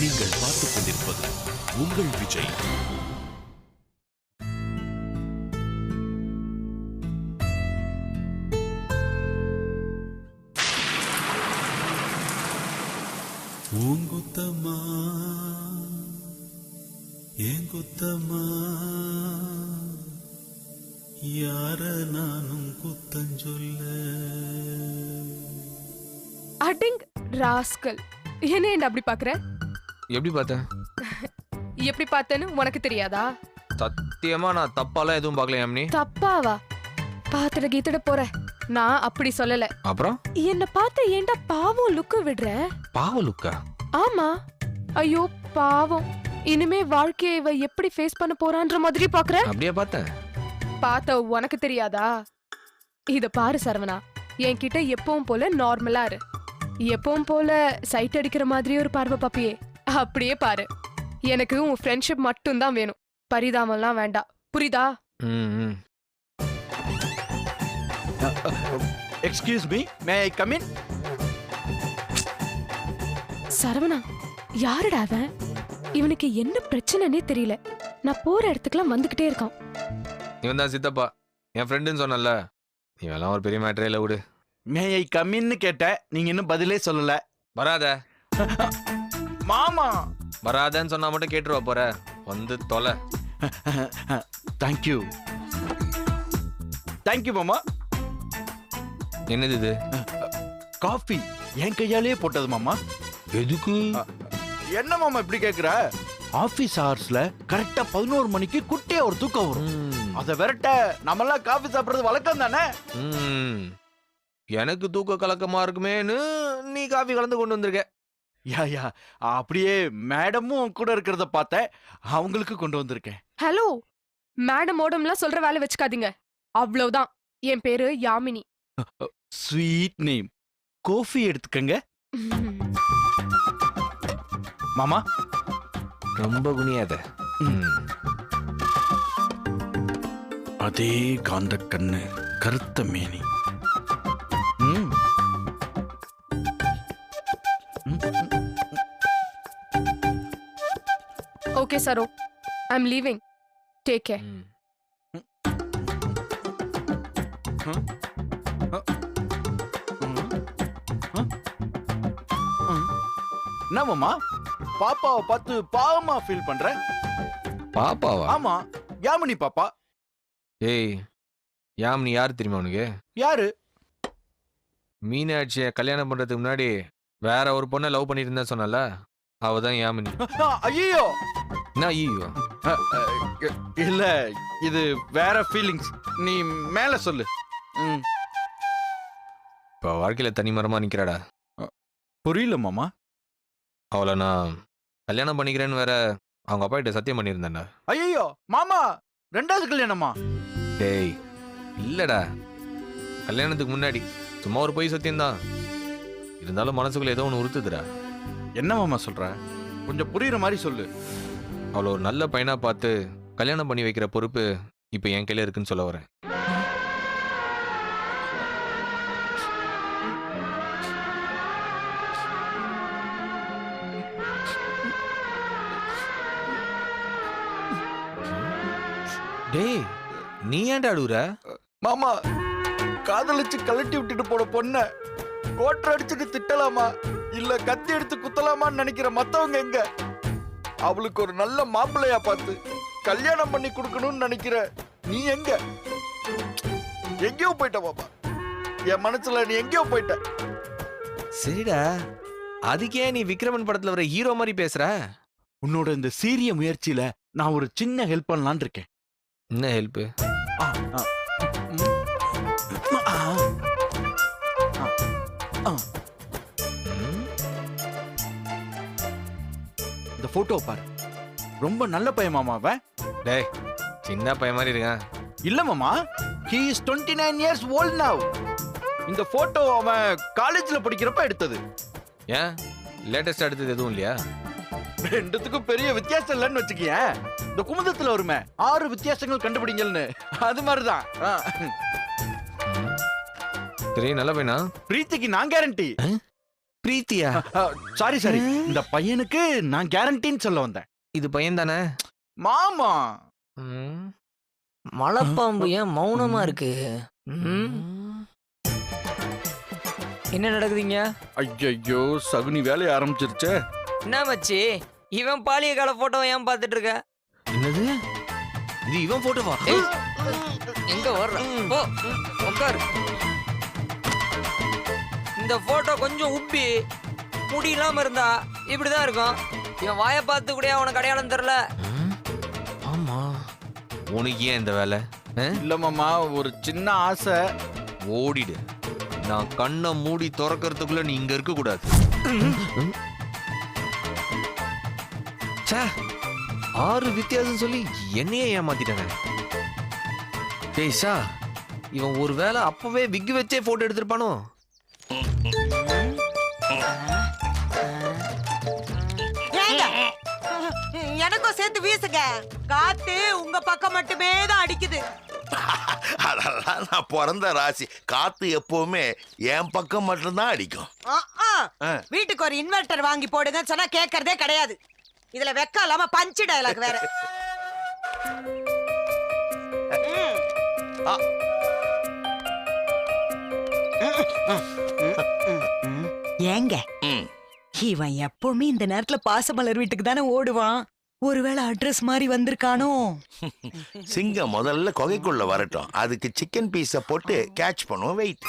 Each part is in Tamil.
நீங்கள் பார்த்துக் கொண்டிருப்பது உங்கள் விஜய். பூங்குத்தம்மா ஏன் குத்தம்மா? யார நானும் குத்தஞ்சொல்ல அடிங் ராஸ்கல். என்ன அப்படி பாக்குற? எப்படி பார்த்தேன் எப்படி பார்த்தேன்னு உனக்கு தெரியாதா? சத்தியமா நான் தப்பாலாம் எதுவும் பார்க்கல யாமினி தப்பாவா? பாத்துட கீத்துட போற. நான் அப்படி சொல்லல. அப்புறம்? என்ன பார்த்து ஏன்டா பாவம் லுக்கு விடுற? பாவ லுக்கா ஆமா. ஐயோ பாவம். இனிமே வாழ்க்கையை இவ எப்படி ஃபேஸ் பண்ண போறான்ற மாதிரி பாக்குற அப்படியே பார்த்தேன் பார்த்த உனக்கு தெரியாதா? இத பாரு சரவணா. என்கிட்ட எப்பவும் போல நார்மலா இரு. எப்பவும் போல சைட் அடிக்கிற மாதிரி ஒரு பார்வை பாப்பியே. அப்படியே பாரு. எனக்கு உன் ஃப்ரெண்ட்ஷிப் மட்டும் தான் வேணும். பரிதாபம்லாம் வேண்டாம். புரியுதா. Excuse me. May I come in Saravana யாருடா அவன்? இவனுக்கு என்ன பிரச்சனைனே தெரியல. நான் போற இடத்துக்குலாம் வந்துகிட்டே இருக்கான். இவன் தான் சித்தப்பா. என் ஃப்ரெண்டுன்னு சொன்னல இவெல்லாம் ஒரு பெரிய மேட்டரே இல்லை விடு. மே ஐ கம் இன்னு கேட்டேன். நீங்க இன்னும் பதிலே சொல்லல. வராத. மாமா. வராதன்னு சொன்னா மட்டும் கேட்டுருவா போற. வந்து தொலை. தேங்க்யூ தேங்க்யூ மாமா. என்னது இது? காஃபி என் கையாலேயே போட்டது மாமா. எதுக்கு? என்ன மாமா இப்படி கேக்குற? ஆபீஸ் ஹவர்ஸ்ல கரெக்டா பதினோரு மணிக்கு குட்டியா ஒரு தூக்கம் வரும். அத விரட்ட நம்மலாம் காஃபி சாப்பிடுறது வழக்கம் தானே. எனக்கு தூக்க கலக்கமா இருக்குமேன்னு நீ காஃபி கலந்து கொண்டு வந்திருக்க. யா யா. அப்படியே மேடமும் கூட இருக்கிறத பார்த்தேன். அவங்களுக்கு கொண்டு வந்திருக்கேன். ஹலோ! மேடம் ஓடம்லாம் சொல்ற வேலை வச்சுக்காதீங்க. அவ்வளவுதான். என் பேரு யாமினி. Sweet name. காஃபி எடுத்துக்கங்க. மாமா? ரொம்ப குனியாத. அதே காந்த கண்ணு கருத்த மேனி. Okay Saro I am leaving take care ம். என்ன மாமா பாப்பாவை பார்த்து பாவமா ஃபீல் பண்ற? பாப்பாவா? ஆமா. யாமினி பாப்பா. ஏய் யாமினி யார் தெரியுமா உனக்கு? யாரு? மீனாட்சியை கல்யாணம் பண்றதுக்கு முன்னாடி வேற ஒரு பொண்ணை லவ் பண்ணிட்டு இருந்தா சொன்னல அவ தான் யாமினி ஐயோ என்ன ஐயோ இல்ல இது வேற ஃபீலிங்ஸ் நீ மேல சொல்லு. இப்போ வாழ்க்கையில தனி மரமா நிக்கிறாடா. புரியல மாமா. அவளை நான் கல்யாணம் பண்ணிக்கிறேன்னு வேற அவங்க அப்பா கிட்ட சத்தியம் பண்ணியிருந்தேன்டா. ஐயோ மாமா ரெண்டாவது கல்யாணமா? டேய் இல்லடா. கல்யாணத்துக்கு முன்னாடி சும்மா ஒரு பொய் சத்தியம்தான். இருந்தாலும் மனசுக்குள்ள ஏதோ ஒன்று உறுத்துதுடா. என்ன மாமா சொல்ற? கொஞ்சம் புரியுற மாதிரி சொல்லு. அவளை ஒரு நல்ல பையனா பார்த்து கல்யாணம் பண்ணி வைக்கிற பொறுப்பு இப்போ என் கையில இருக்குன்னு சொல்ல வரேன். டேய் நீ ஏன்டா அழுகுற மாமா காதலிச்சு கழட்டி விட்டுட்டு போன பொண்ண கோட்டர் அடிச்சுட்டு திட்டலாமா? இல்ல கத்தி எடுத்து குத்தலாமான்னு நினைக்கிற மத்தவங்க எங்க? அவளுக்கு ஒரு நல்ல மாப்பிள்ளையா பார்த்து கல்யாணம் பண்ணி கொடுக்கணும்னு நினைக்கிற நீ எங்க? எங்கேயோ போயிட்ட மாமா என் மனசுல நீ எங்கேயோ போயிட்ட. சரிடா. அதுக்கே நீ விக்ரமன் படத்துல வர ஹீரோ மாதிரி பேசுற? உன்னோட இந்த சீரிய முயற்சியில நான் ஒரு சின்ன ஹெல்ப் பண்ணலான்னு இருக்கேன். என்ன ஹெல்ப். ஆ, ஆ, ஆ. இந்த போட்டோ பாரு. ரொம்ப நல்ல பையன் மாமா அவன். டேய் சின்ன பையன் மாதிரி இருக்கான். இல்ல மாமா he is 29 nine years old now இந்த போட்டோ அவன் காலேஜ்ல படிக்கிறப்ப எடுத்தது. ஏன்? லேட்டஸ்ட் அடுத்தது எதுவும் இல்லையா? ரெண்டுத்துக்கும் பெரிய வித்தியாசம் இல்லைன்னு வச்சுக்கேன் இந்த குமுதத்துல வருமே ஆறு வித்தியாசங்கள் கண்டுபிடிங்கள்னு. அது மாதிரிதான். சரி நல்ல பையனா? பிரீத்திக்கு நான் கேரண்டி பிரீத்தியா? சாரி சாரி இந்த பையனுக்கு நான் கேரண்டின்னு சொல்ல வந்தேன். இது பையன் தானே? மாமா! மலைப்பாம்பு ஏன் மௌனமா இருக்கு? ம்? என்ன நடக்குதுங்க? ஐயோ சகுனி வேலைய ஆரம்பிச்சிருச்சே. என்ன மச்சி? இவன் பாலிய கால போட்டோ ஏன் பார்த்துட்டு இருக்க என்னது? இது இவன் போட்டோவா எங்க வர்ற போ ம், உட்காரு இந்த போட்டோ கொஞ்சம் உப்பி முடி இல்லாம இருந்தா இப்படிதான் இருக்கும். இவன் வாயை பார்த்து கூட அவனுக்கு அடையாளம் தெரியல? ஆமா. உனக்கு ஏன் இந்த வேலை? ஆ? இல்ல மாமா ஒரு சின்ன ஆசை. ஓடிடு. நான் கண்ணை மூடி திறக்கறதுக்குள்ள நீ இங்க இருக்க கூடாது. ச்சே, ஆறு வித்தியாசம் சொல்லி என்னையே ஏமாத்திட்டாங்க டேய் ஷா இவன் ஒருவேளை அப்பவே விக்கு வச்சே போட்டோ எடுத்திருப்பானோ? சேர்த்து வீசுங்க. காத்து உங்க பக்கம் மட்டுமே தான் அடிக்குது. அதெல்லாம் நான் பிறந்த ராசி. காத்து எப்பவுமே என் பக்கம் மட்டும்தான் அடிக்கும். வீட்டுக்கு ஒரு இன்வெர்டர் வாங்கி போடுங்க சொன்னா கேட்கறதே கிடையாது. இதுல வெக்கம் இல்லாம பஞ்சு டயலாக் வேற. ஏங்க. இவன் எப்பவுமே இந்த நேரத்துல பாசமலர் வீட்டுக்கு தானே ஓடுவான். ஒருவேளை அட்ரஸ் மாதிரி வந்திருக்கானோ? சிங்கம் முதல்ல குகைக்குள்ள வரட்டும். அதுக்கு சிக்கன் பீஸ போட்டு கேட்ச் பண்ணுவோம் வெயிட்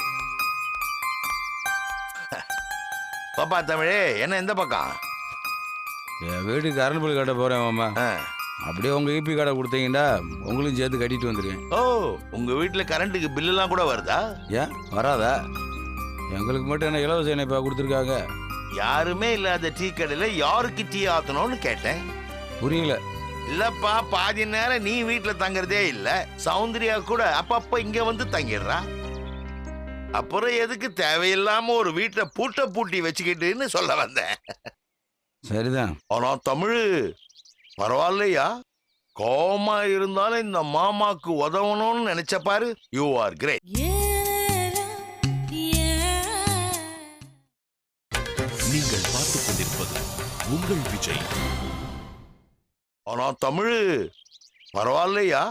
பாப்பா தமிழே என்ன எந்த பக்கம்? என் வீட்டுக்கு கரண்ட் பில் கட்ட போறேன் மாமா. அப்படியே உங்க ஈபி கார்டை கொடுத்தீங்கன்னா உங்களும் சேர்த்து கட்டிட்டு வந்துருக்கேன் ஓ உங்க வீட்டுல கரண்ட்டுக்கு பில்லுலாம் கூட வருதா? ஏன்? வராதா? எங்களுக்கு மட்டும் என்ன இலவச இணைப்பா கொடுத்துருக்காங்க? யாருமே இல்லாத டீ கடையில யாருக்கு டீ ஆத்தணும்னு கேட்டேன். புரியல. இல்லப்பா பாதி நேரம் நீ வீட்டுல தங்குறதே இல்ல. சௌந்தர்யா கூட அப்பப்ப இங்க வந்து தங்கிடுறா. அப்புறம் எதுக்கு தேவையில்லாம ஒரு வீட்டுல பூட்ட பூட்டி வச்சுக்கிட்டுன்னு சொல்ல வந்தேன். சரிதான். ஆனா தமிழ் பரவாயில்லையா? கோமா இருந்தாலும் இந்த மாமாக்கு உதவணும்னு நினைச்ச பாரு யூ ஆர் கிரேட் நீங்கள் பார்த்துக் கொண்டிருப்பது உங்கள் விஜய். ஆனா தமிழ் பரவாயில்லையா?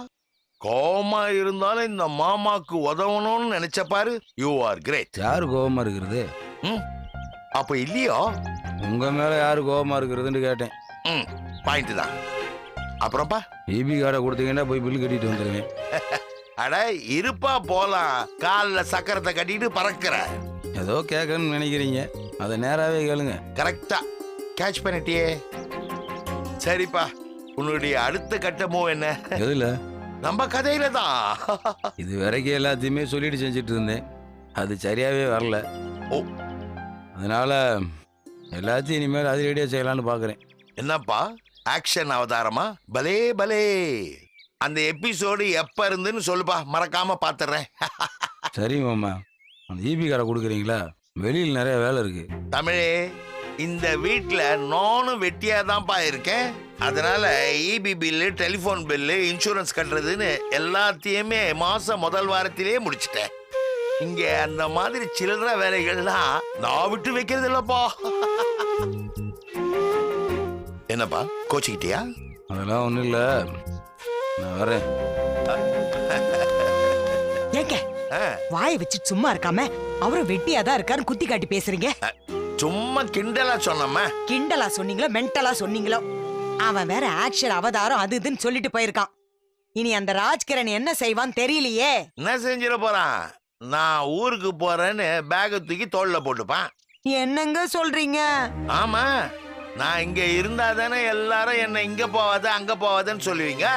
கோமா இருந்தாலும் இந்த மாமாக்கு உதவணும்னு நினைச்ச பாரு யூ ஆர் கிரேட் யாரு கோவமா இருக்கிறது? அப்ப இல்லையோ? உங்க மேல யாரு கோவமா இருக்கிறதுன்னு கேட்டேன். ம் பாயிண்ட் தான். அப்புறம்ப்பா ஈபி கார்டை கொடுத்தீங்கன்னா போய் பில் கட்டிட்டு வந்துருவேன். அட இருப்பா போலாம். கால்ல சக்கரத்தை கட்டிட்டு பறக்கிற. ஏதோ கேட்கணும்னு நினைக்கிறீங்க. அதை நேராவே கேளுங்க. கரெக்டா கேட்ச் பண்ணிட்டியே. சரிப்பா. உன்னுடைய அடுத்த கட்டமோ என்ன? எதுல? நம்ம கதையில தான் இது வரைக்கும் எல்லாத்தையுமே சொல்லிட்டு செஞ்சுட்டு இருந்தேன் அது சரியாவே வரல. ஓ. அதனால எல்லாத்தையும் இனிமேல் அதிரடியாக செய்யலாம்னு பார்க்குறேன் என்னப்பா? ஆக்ஷன் அவதாரமா? பலே பலே. அந்த எபிசோடு எப்ப இருந்துன்னு சொல்லுப்பா. மறக்காம பாத்துறேன். சரி மாமா. அந்த ஈபி கார்டை கொடுக்குறீங்களா? வெளியில் நிறைய வேலை இருக்கு. தமிழே. இந்த வீட்ல நானும் வெட்டியா தான்ப்பா இருக்கேன். அதனால EB bill telephone bill insurance கட்டுறதுன்னு எல்லாத்தையுமே மாசம் முதல் வாரத்திலேயே முடிச்சிட்டேன். இங்க அந்த மாதிரி சில்லற வேலைகள்லாம் நான் விட்டு வைக்கிறது இல்லப்பா. என்னப்பா கோச்சிக்கிட்டியா? அதெல்லாம் ஒன்றும் இல்லை. நான் வரேன். ஏங்க ஆ, வாயை வச்சு சும்மா இருக்காம அவரும் வெட்டியா தான் இருக்காரு குத்தி காட்டி பேசுறீங்க? சும்மா கிண்டலா சொன்னம்மா கிண்டலா சொன்னீங்களோ மென்டலா சொன்னீங்களோ அவன் வேற ஆக்ஷன் அவதாரம் அது இதுன்னு சொல்லிட்டு போயிருக்கான். இனி அந்த ராஜ்கிரண் என்ன செய்வான் தெரியலையே. என்ன செஞ்சிட போறான்? நான் ஊருக்கு போறேன்னு பேக்கை தூக்கி தோல்ல போட்டுப்பான். என்னங்க சொல்றீங்க? ஆமா நான் இங்க இருந்தா தானே எல்லாரும் என்ன இங்க போவாத அங்க போவாதன்னு சொல்லுவீங்க?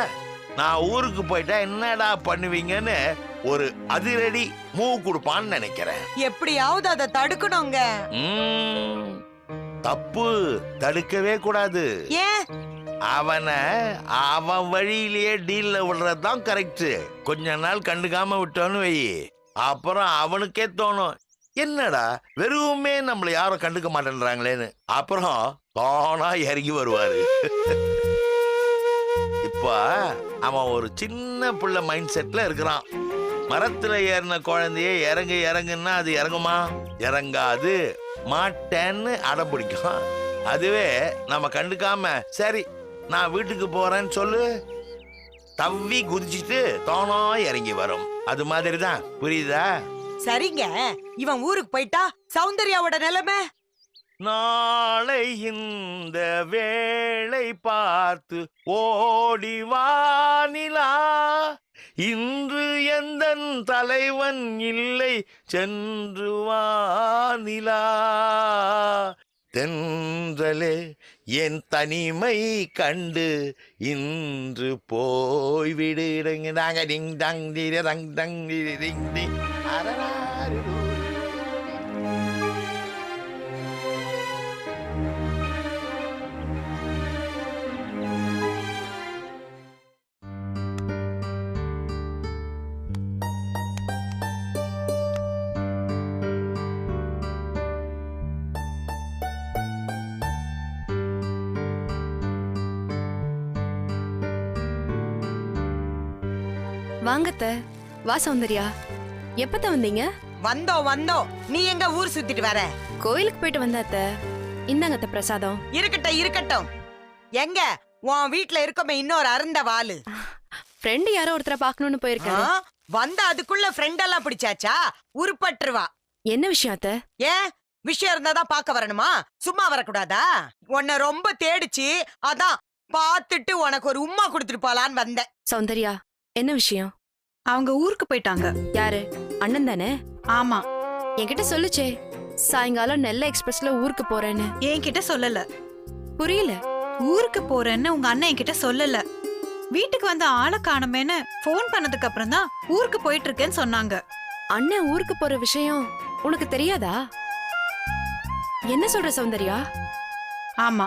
நான் ஊருக்கு போயிட்டா என்னடா பண்ணுவீங்கன்னு ஒரு அதிரடி மூவ் கொடுப்பான்னு நினைக்கிறேன். எப்படியாவது அதை தடுக்கணுங்க. தப்பு தடுக்கவே கூடாது. ஏன்? அவனை அவன் வழியிலேயே டீல்ல விடுறது தான் கரெக்ட் கொஞ்ச நாள் கண்டுக்காம விட்டோன்னு வை. அப்புறம் அவனுக்கே தோணும். என்னடா வெறுமே நம்மள யாரும் கண்டுக்க மாட்டேன்றாங்களேன்னு. அப்புறம் தானா இறங்கி வருவாரு. இப்ப அவன் ஒரு சின்ன பிள்ளை மைண்ட் செட்ல இருக்கிறான். மரத்துல ஏறின குழந்தைய இறங்கு இறங்குன்னா அது இறங்குமா? இறங்காது. மாட்டேன்னு அடம் பிடிக்கும். அதுவே நம்ம கண்டுக்காம சரி நான் வீட்டுக்கு போறேன்னு சொல்லு. தவ்வி குதிச்சுட்டு தானா இறங்கி வரும். அது மாதிரி தான் புரியுதா? சரிங்க. இவன் ஊருக்கு போயிட்டா சௌந்தர்யாவோட நிலைமை? நாளை இந்த வேளை பார்த்து ஓடி வானிலா. இன்று எந்தன் தலைவன் இல்லை? சென்று வானிலா தென்றலே என் தனிமை கண்டு இன்று போய்விடு. நாங்க டிங் டங் டிர டங் டங் டிரி டிங் டிங் அரராரிரு. வாங்கத்த வா சௌந்தர்யா. எப்பத்த வந்தீங்க? வந்தோம் வந்தோம் நீ எங்க ஊர் சுத்திட்டு வர? கோயிலுக்கு போயிட்டு வந்தாத்த இந்தாங்கத்த பிரசாதம். இருக்கட்டும் இருக்கட்டும். எங்க? உன் வீட்ல இருக்கமே இன்னொரு அருந்த வாளு ஃப்ரெண்டு யாரோ ஒருத்தரை பார்க்கணும்னு ஆ, போயிருக்காரு வந்த அதுக்குள்ள ஃப்ரெண்ட் எல்லாம் பிடிச்சாச்சா? உருப்பட்டுருவா. என்ன விஷயம் அத்த? ஏன்? விஷயம் இருந்தாதான் பார்க்க வரணுமா? சும்மா வரக்கூடாதா? உன்னை ரொம்ப தேடிச்சு அதான் பார்த்துட்டு உனக்கு ஒரு உம்மா கொடுத்துட்டு போலான்னு வந்தேன். சௌந்தர்யா என்ன விஷயம்? அவங்க ஊருக்கு போயிட்டாங்க. யாரு? அண்ணன் தானே? ஆமா. என்கிட்ட சொல்லுச்சே. சாயங்காலம் நெல்லை எக்ஸ்பிரஸ்ல ஊருக்கு போறேன்னு. என்கிட்ட சொல்லல. புரியல. ஊருக்கு போறேன்னு உங்க அண்ணன் என்கிட்ட சொல்லல. வீட்டுக்கு வந்த ஆளை காணுமேன்னு ஃபோன் பண்ணதுக்கு அப்புறம் தான் ஊருக்கு போயிட்டு இருக்கேன்னு சொன்னாங்க. அண்ணன் ஊருக்கு போற விஷயம் உனக்கு தெரியாதா? என்ன சொல்ற சௌந்தர்யா? ஆமா.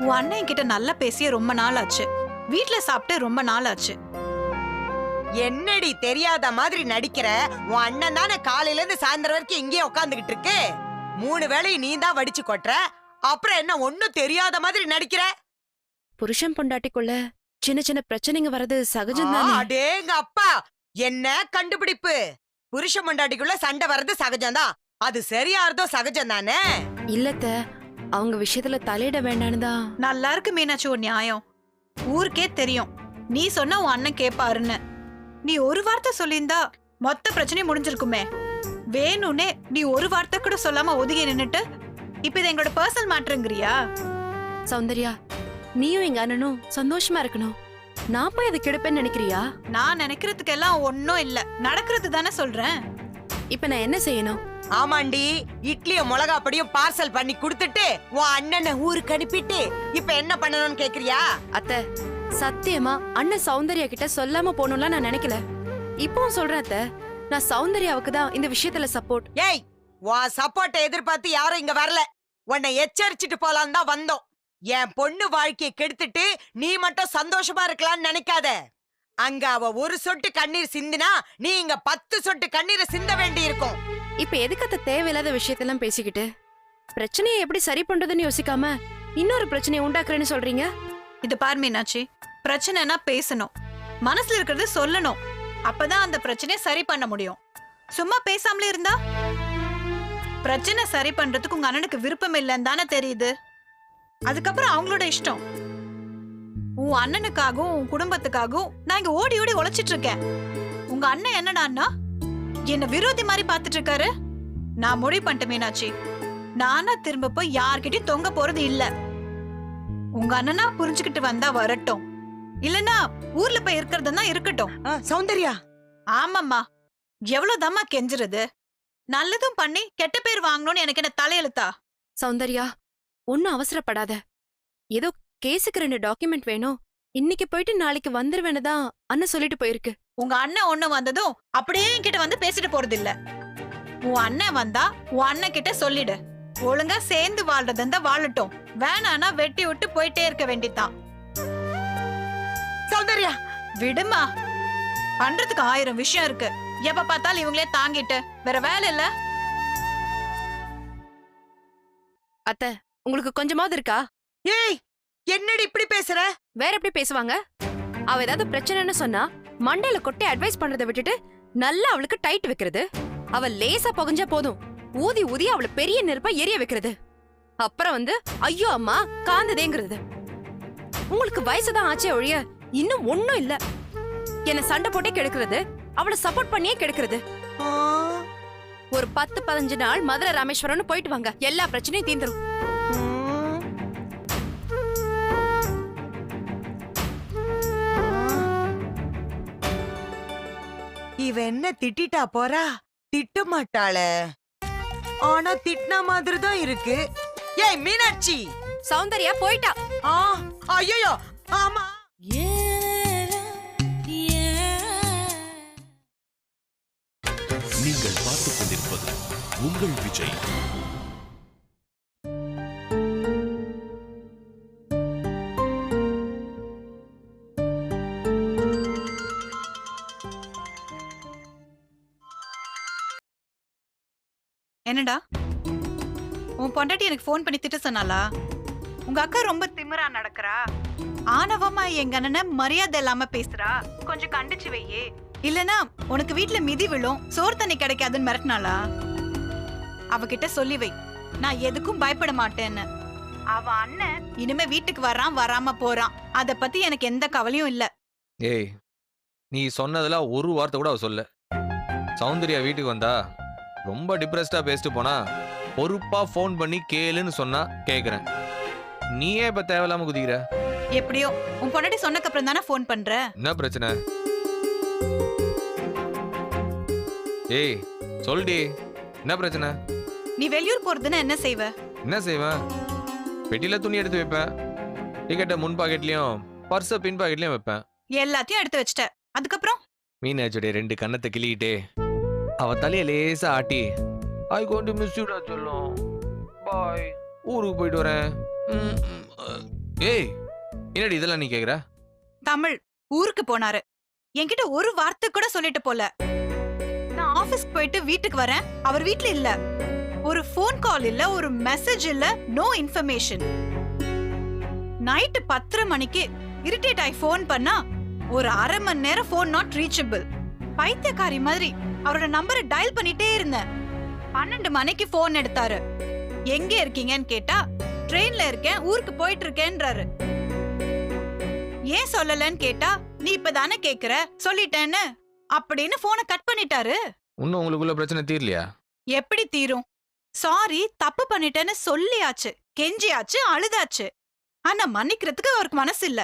உன் அண்ணன் என்கிட்ட நல்லா பேசிய ரொம்ப நாள் ஆச்சு வீட்ல சாப்பிட்டு ரொம்ப நாள் ஆச்சு என்னடி தெரியாத மாதிரி நடிக்கிற? உன் அண்ணன் தானே காலையில இருந்து சாயந்தரம் வரைக்கும் இங்கேயே உட்காந்துகிட்டு இருக்கு. மூணு வேளையும் நீ தான் வடிச்சு கொட்டுற. அப்புறம் என்ன ஒண்ணும் தெரியாத மாதிரி நடிக்கிற? புருஷன் பொண்டாட்டிக்குள்ள சின்ன சின்ன பிரச்சனைங்க வர்றது சகஜம் தானே. அடேங்க அப்பா! என்ன கண்டுபிடிப்பு? புருஷ மண்டாட்டிக்குள்ள சண்டை வர்றது சகஜம்தான் அது சரியாறதோ சகஜம் தானே? இல்லத்த அவங்க விஷயத்துல தலையிட வேண்டான்னு தான். நல்லா இருக்கு மீனாட்சி ஒரு நியாயம். ஊருக்கே தெரியும். நீ சொன்னா உன் அண்ணன் கேப்பாருன்னு. நீ ஒரு வார்த்தை சொல்லியிருந்தா மொத்த பிரச்சனையும் முடிஞ்சிருக்குமே. வேணும்னே நீ ஒரு வார்த்தை கூட சொல்லாம ஒதுங்கி நின்னுட்டு இப்ப இது எங்களோட பர்சனல் மேட்ருங்கிறியா சௌந்தர்யா நீயும் எங்க அண்ணனும் சந்தோஷமா இருக்கணும். நான் போய் அதை கெடுப்பேன்னு நினைக்கிறியா? நான் நினைக்கிறதுக்கெல்லாம் ஒன்னும் இல்ல. நடக்கிறது தானே சொல்றேன். இப்ப நான் என்ன செய்யணும்? ஆமாண்டி இட்லியும் மிளகா பொடியும் பார்சல் பண்ணி கொடுத்துட்டு உன் அண்ணனை ஊருக்கு அனுப்பிட்டு இப்ப என்ன பண்ணணும்னு கேக்குறியா? அத்தை சத்தியமா அண்ணன் சௌந்தர்யா கிட்ட சொல்லாம போகணும்லாம் நான் நினைக்கல. இப்பவும் சொல்றேன் அத்தை நான் சௌந்தர்யாவுக்கு தான் இந்த விஷயத்துல சப்போர்ட் ஏய் உன் சப்போர்ட்டை எதிர்பார்த்து யாரும் இங்க வரல. உன்னை எச்சரிச்சிட்டு போலான்னு தான் வந்தோம். என் பொண்ணு வாழ்க்கையை கெடுத்துட்டு நீ மட்டும் சந்தோஷமா இருக்கலாம்னு நினைக்காத. அங்க அவ ஒரு சொட்டு கண்ணீர் சிந்தினா நீ இங்க பத்து சொட்டு கண்ணீரை சிந்த வேண்டி இருக்கும். இப்ப எதுக்கு அத்தை தேவையில்லாத விஷயத்தெல்லாம் பேசிக்கிட்டு? பிரச்சனையை எப்படி சரி பண்றதுன்னு யோசிக்காம இன்னொரு பிரச்சனையை உண்டாக்குறேன்னு சொல்றீங்க? இது பார் மீனாட்சி பிரச்சனைனா பேசணும். மனசுல இருக்கிறது சொல்லணும். அப்பதான் அந்த பிரச்சனையை சரி பண்ண முடியும். சும்மா பேசாமலே இருந்தா? பிரச்சனை சரி பண்றதுக்கு உங்க அண்ணனுக்கு விருப்பம் இல்லைன்னு தானே தெரியுது. அதுக்கப்புறம் அவங்களோட இஷ்டம். உன் அண்ணனுக்காகவும் உன் குடும்பத்துக்காகவும் நான் இங்க ஓடி ஓடி உழைச்சிட்டு இருக்கேன். உங்க அண்ணன் என்னடான்னா என்ன விரோதி மாதிரி பாத்துட்டு இருக்காரு. நான் முடிவு பண்ணிட்டேன் மீனாட்சி. நானா திரும்ப போய் யார்கிட்டயும் தொங்க போறது இல்லை. உங்க அண்ணனா புரிஞ்சுக்கிட்டு வந்தா வரட்டும். இல்லனா ஊர்ல போய் இருக்கிறதுனா இருக்கட்டும். ஆ, சௌந்தர்யா. ஆமாம்மா. எவ்வளவு தம்மா கெஞ்சுறது? நல்லதும் பண்ணி கெட்ட பேர் வாங்கணும்னு எனக்கு என்ன தலையெழுத்தா? சௌந்தர்யா ஒன்னும் அவசரப்படாத. ஏதோ கேஸுக்கு ரெண்டு டாக்குமெண்ட் வேணும். இன்னைக்கு போயிட்டு நாளைக்கு வந்துருவேன்னு தான் அண்ணன் சொல்லிட்டு போயிருக்கு. உங்க அண்ணன் ஒண்ணு வந்ததும் அப்படியே என்கிட்ட வந்து பேசிட்டு போறது இல்ல உன் அண்ணன் வந்தா உன் அண்ணன் கிட்ட சொல்லிடு. ஒழுங்கா சேர்ந்து வாழ்றது இருந்தா வாழட்டும். வேணானா வெட்டி விட்டு போயிட்டே இருக்க வேண்டியதுதான். சௌந்தர்யா விடுமா? பண்றதுக்கு ஆயிரம் விஷயம் இருக்கு. எப்ப பார்த்தாலும் இவங்களே தாங்கிட்டு வேற வேலை இல்ல? அத்தை உங்களுக்கு கொஞ்சமாவது இருக்கா? ஏய் என்னடி இப்படி பேசுற? வேற எப்படி பேசுவாங்க? அவ ஏதாவது பிரச்சனைன்னு சொன்னா மண்டையில கொட்டி அட்வைஸ் பண்றதை விட்டுட்டு நல்லா அவளுக்கு டைட் வைக்கிறது. அவ லேசா புகஞ்சா போதும். ஊதி ஊதி அவளை பெரிய நெருப்பா எரிய வைக்கிறது. அப்புறம் வந்து ஐயோ அம்மா காந்ததேங்கிறது. உங்களுக்கு வயசுதான் ஆச்சே ஒழிய இன்னும் ஒண்ணும் இல்ல. என்ன சண்டை போட்டே கெடுக்கிறது அவளை சப்போர்ட் பண்ணியே கெடுக்கிறது. ஒரு பத்து பதினஞ்சு நாள் மதுரை ராமேஸ்வரம்னு போயிட்டு வாங்க எல்லா பிரச்சனையும் தீந்துரும் இவ என்ன திட்டிட்டா போறா? திட்ட மாட்டாளே ஆனா திட்டின மாதிரி தான் இருக்கு. ஏய் மீனாட்சி! சௌந்தர்யா போயிட்டா. ஆ ஐயோ ஆமா. நீங்கள் பார்த்துக் கொண்டிருப்பது உங்கள் விஜய். என்னடா? உன் பொண்டாட்டி எனக்கு ஃபோன் பண்ணி திட்ட சொன்னாலா உங்க அக்கா ரொம்ப திமிரா நடக்கிறா. ஆணவமா எங்க அண்ணனை மரியாதை இல்லாம பேசுறா. கொஞ்சம் கண்டிச்சு வையே. இல்லனா உனக்கு வீட்ல மிதி விழும். சோறு தண்ணி கிடைக்காதுன்னு மிரட்டினாளா? அவகிட்ட சொல்லி வை. நான் எதுக்கும் பயப்பட மாட்டேன்னு. அவ அண்ணன் இனிமே வீட்டுக்கு வரான் வராம போறான். அத பத்தி எனக்கு எந்த கவலையும் இல்ல. ஏய் நீ சொன்னதெல்லாம் ஒரு வார்த்தை கூட அவ சொல்ல. சௌந்தர்யா வீட்டுக்கு வந்தா ரொம்ப டிப்ரெஸ்டா பேசிட்டு போனா பொறுப்பா ஃபோன் பண்ணி கேளுன்னு சொன்னா கேக்குறேன். நீயே இப்ப தேவையில்லாம குதிக்கிற. எப்படியோ உன் பொண்டாட்டி சொன்னக்கு அப்புறம் தானே ஃபோன் பண்ற? என்ன பிரச்சனை? ஏய் சொல்டி என்ன பிரச்சனை? நீ வெளியூர் போறதுன்னா என்ன செய்வ? என்ன செய்வேன் பெட்டியில துணி எடுத்து வைப்பேன். டிக்கெட்டை முன் பாக்கெட்லயும் பர்ஸை பின் பாக்கெட்லயும் வைப்பேன். எல்லாத்தையும் எடுத்து வச்சிட்ட. அதுக்கப்புறம்? மீனாட்சியுடைய ரெண்டு கன்னத்தை கிள்ளிக்கிட்டே அவ தலைய லேசா ஆட்டி ஐ கோண்ட் மிஸ் யூடா சொல்லும் பாய் ஊருக்கு போயிட்டு வரேன். ம், ஏய் என்னடி இதெல்லாம் நீ கேக்குற? தமிழ் ஊருக்கு போனாரு. என்கிட்ட ஒரு வார்த்தை கூட சொல்லிட்டு போல. நான் ஆபீஸ்க்கு போயிட்டு வீட்டுக்கு வரேன். அவர் வீட்ல இல்ல. ஒரு ஃபோன் கால் இல்ல ஒரு மெசேஜ் இல்ல நோ இன்ஃபர்மேஷன் நைட்டு பத்தரை மணிக்கு இரிட்டேட் ஆகி ஃபோன் பண்ணா ஒரு அரை மணி நேரம் ஃபோன் நாட் ரீச்சபிள் பைத்தியக்காரி மாதிரி. அவரோட நம்பரை டயல் பண்ணிட்டே இருந்தேன். பன்னெண்டு மணிக்கு ஃபோன் எடுத்தாரு. எங்க இருக்கீங்கன்னு கேட்டா ட்ரெயின்ல இருக்கேன் ஊருக்கு போயிட்டு இருக்கேன்றாரு ஏன் சொல்லலன்னு கேட்டா நீ இப்பதானே கேக்குற சொல்லிட்டேன்னு. அப்படின்னு போனை கட் பண்ணிட்டாரு. இன்னும் உங்களுக்குள்ள பிரச்சனை தீரலையா? எப்படி தீரும்? சாரி தப்பு பண்ணிட்டேன்னு சொல்லியாச்சு கெஞ்சியாச்சு அழுதாச்சு. ஆனா மன்னிக்கிறதுக்கு அவருக்கு மனசு இல்ல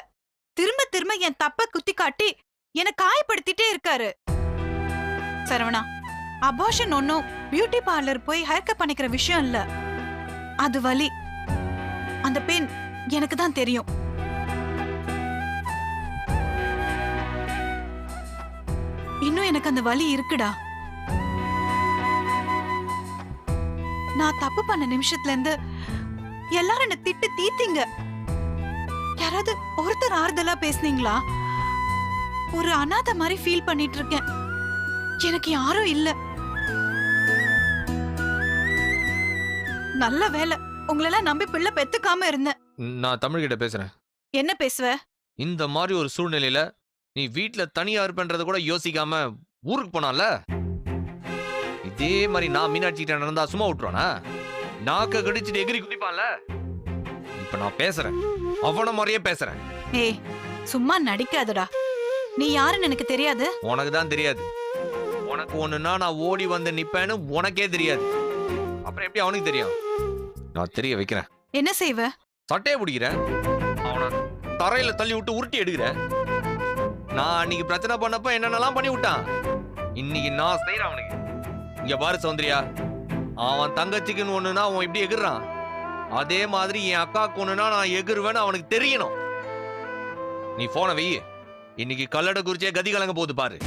திரும்ப திரும்ப என் தப்ப குத்தி காட்டி என்னை காயப்படுத்திட்டே இருக்காரு. சரவணா அபாஷன் ஒன்னும் பியூட்டி பார்லர் போய் ஹேர் கட் பண்ணிக்கிற விஷயம் இல்ல. அது வலி. அந்த பெண் எனக்கு தான் தெரியும். இன்னும் எனக்கு அந்த வலி இருக்குடா. நான் தப்பு பண்ண நிமிஷத்துல இருந்து எல்லாரும் என்ன திட்டு தீத்தீங்க யாராவது ஒருத்தர் ஆறுதலா பேசுனீங்களா? ஒரு அனாதை மாதிரி ஃபீல் பண்ணிட்டு இருக்கேன். எனக்கு யாரும் இல்ல. நல்ல வேலை. உங்களெல்லாம் நம்பி பிள்ளை பெத்துக்காம இருந்தேன் நான் தமிழ்கிட்ட பேசுறேன். என்ன பேசுவ? இந்த மாதிரி ஒரு சூழ்நிலையில நீ வீட்ல தனியா இருப்பேன்றத கூட யோசிக்காம ஊருக்கு போனால? இதே மாதிரி நான் மீனாட்சி கிட்ட நடந்தா சும்மா விட்டுருவானா? நாக்க கடிச்சிட்டு எகிரி குதிப்பான்ல? இப்ப நான் பேசுறேன். அவன மாதிரியே பேசுறேன். ஏய் சும்மா நடிக்காதடா. நீ யாருன்னு எனக்கு தெரியாது? உனக்கு தான் தெரியாது. உனக்கு ஒண்ணுன்னா நான் ஓடி வந்து நிப்பேன்னு உனக்கே தெரியாது. அப்புறம் எப்படி அவனுக்கு தெரியும்? நான் தெரிய வைக்கிறேன். என்ன செய்வ? சட்டையை பிடிக்கிறேன். அவனை தரையில தள்ளி விட்டு உருட்டி எடுக்கிறேன் நான் அன்னைக்கு பிரச்சனை பண்ணப்ப என்னென்னலாம் பண்ணி விட்டான்? இன்னைக்கு நான் செய்யறேன் அவனுக்கு. இங்க பாரு சௌந்தர்யா. அவன் தங்கச்சிக்குன்னு ஒண்ணுனா அவன் இப்படி எகிர்றான்? அதே மாதிரி என் அக்காக்கு ஒண்ணுனா நான் எகிருவேன்னு அவனுக்கு தெரியணும். நீ போன வெய்யு இன்னைக்கு கல்லடை குறிச்சே கதி கலங்க போகுது பாரு.